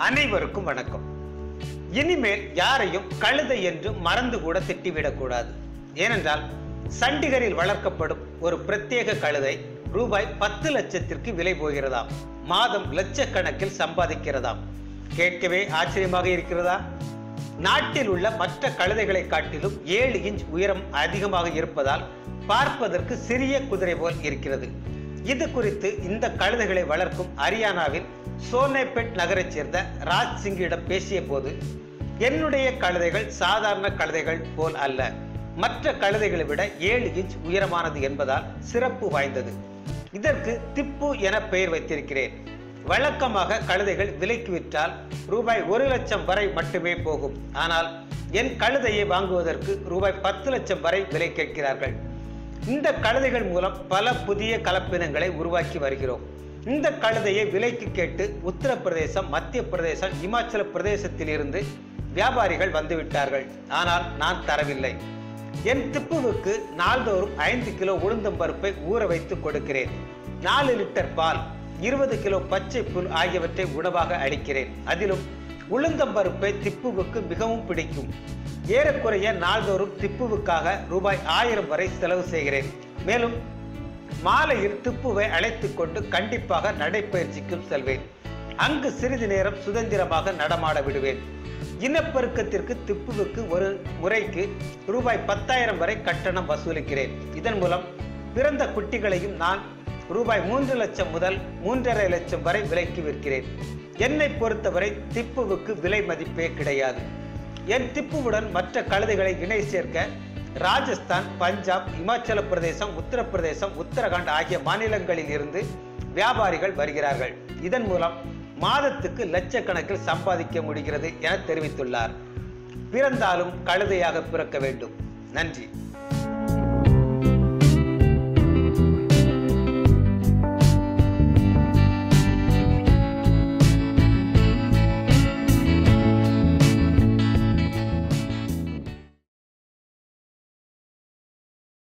அனைவருக்கும் வணக்கம். இனிமேல் யாரையும் கழுதை என்று மறந்து கூட திட்டிவிடக்கூடாது. ஏனென்றால் சண்டிகரில் வளர்க்கப்படும் ஒரு பிரத்யேக கழுதை ரூபாய் பத்து லட்சத்திற்கு விலை போகிறதாம். மாதம் லட்சக்கணக்கில் சம்பாதிக்கிறதாம். கேட்கவே ஆச்சரியமாக இருக்கிறதா? நாட்டில் உள்ள மற்ற கழுதைகளை காட்டிலும் ஏழு இன்ச் உயரம் அதிகமாக இருப்பதால் பார்ப்பதற்கு சிறிய குதிரை போல் இருக்கிறது. இது குறித்து இந்த கழுதைகளை வளர்க்கும் ஹரியானாவின் சோனேபெட் நகரைச் சேர்ந்த ராஜ் சிங்கிடம் பேசிய போது என்னுடைய கழுதைகள் சாதாரண கழுதைகள் போல் அல்ல. மற்ற கழுதைகளை விட ஏழு இன்ச் உயரமானது என்பதால் சிறப்பு வாய்ந்தது. இதற்கு திப்பு என பெயர் வைத்திருக்கிறேன். வழக்கமாக கழுதைகள் விலைக்கு விற்றால் ரூபாய் ஒரு லட்சம் வரை மட்டுமே போகும். ஆனால் என் கழுதையை வாங்குவதற்கு ரூபாய் பத்து லட்சம் வரை விலை கேட்கிறார்கள். இந்த கழுதைகள் மூலம் பல புதிய கலப்பினங்களை உருவாக்கி வருகிறோம். இந்த கழுதையை விலைக்கு கேட்டு உத்தரப்பிரதேசம் மத்திய பிரதேசம் இமாச்சல பிரதேசத்திலிருந்து வியாபாரிகள் வந்துவிட்டார்கள் ஆனால் நான் தரவில்லை. என் திப்புவுக்கு நாள்தோறும் ஐந்து கிலோ உளுந்தம் பருப்பை ஊற வைத்து கொடுக்கிறேன். நாலு லிட்டர் பால் இருபது கிலோ பச்சை புல் ஆகியவற்றை உணவாக அளிக்கிறேன். அதிலும் உளுந்தம்பருப்பை திப்புவுக்கு மிகவும் பிடிக்கும். ஏறக்குறைய நாள்தோறும் திப்புவுக்காக ரூபாய் ஆயிரம் வரை செலவு செய்கிறேன். மேலும் மாலையில் திப்புவை அழைத்து கொண்டு கண்டிப்பாக நடைப்பயிற்சிக்கும் செல்வேன். அங்கு சிறிது நேரம் சுதந்திரமாக நடமாட விடுவேன். இனப்பெருக்கத்திற்கு திப்புவுக்கு ஒரு முறைக்கு ரூபாய் பத்தாயிரம் வரை கட்டணம் வசூலிக்கிறேன். இதன் மூலம் பிறந்த குட்டிகளையும் நான் ரூபாய் மூன்று லட்சம் முதல் மூன்றரை லட்சம் வரை விலைக்கு விற்கிறேன். என்னை பொறுத்தவரை திப்புவுக்கு விலை மதிப்பே கிடையாது. என் திப்புவுடன் மற்ற கழுதைகளை இணை சேர்க்க ராஜஸ்தான் பஞ்சாப் இமாச்சல பிரதேசம் உத்தரப்பிரதேசம் உத்தரகாண்ட் ஆகிய மாநிலங்களில் இருந்து வியாபாரிகள் வருகிறார்கள். இதன் மூலம் மாதத்துக்கு லட்சக்கணக்கில் சம்பாதிக்க முடிகிறது என தெரிவித்துள்ளார். பிறந்தாலும் கழுதையாக பிறக்க வேண்டும். நன்றி.